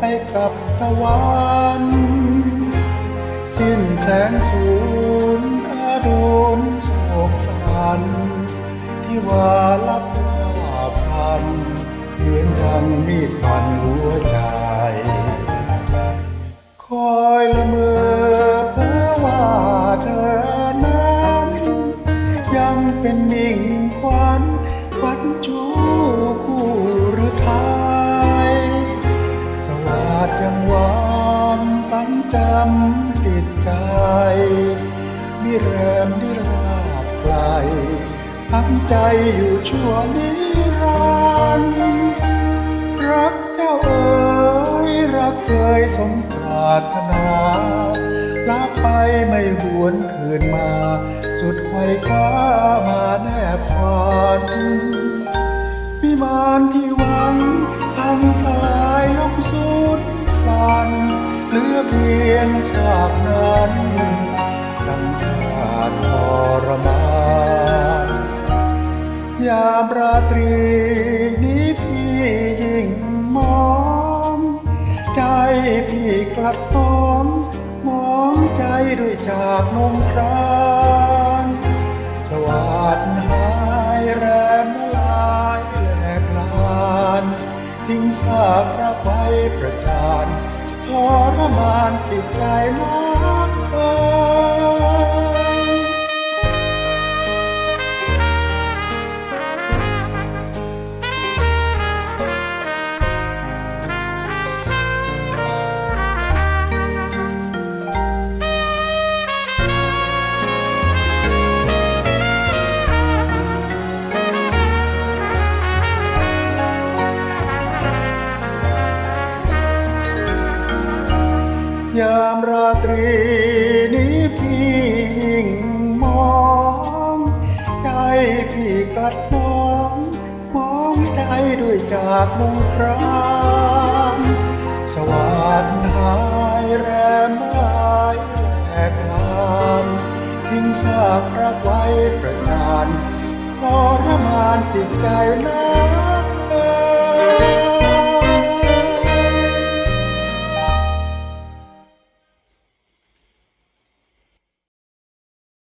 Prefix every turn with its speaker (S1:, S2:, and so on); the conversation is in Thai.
S1: ไปกับตะวันสิ้นแสงสูญอดุลโศกสันที่ว่าลับลาพันเหมือนดังมีดฟันหัวใจ คอยละเมอเพ้อว่าเธอนั้น ยังเป็นมิ่งควันควันจู ติดใจมิเรมนิลาบไกลทั้งใจอยู่ชั่วนิรันดร์รักเจ้าเอ๋ยรักเคยสมปรารถนาลาไปไม่หวนคืนมา สุดไขว่คว้ามาแนบกอดวิมานที่หวังทำทลายลงสุดฟัน เหลือเพียงฉากนั้นกำขาดทรมานยามราตรีนี้พี่ยิ่งมอง ใจพี่กลัดฟ้องมองใจด้วยจากนงครานสวัสดหายแรมลายแหลกลานทิ้งซากรักไว้ประจาน ทรมานติดใจนักเอ่ย ตรีนี้พี่ยิ่งมองใจพี่กัดน้องมองใจด้วยจากมงครามสวัสดหายแรมลายแหกลานทิ้งซากรักไว้ประจานทรมานจิตใจนั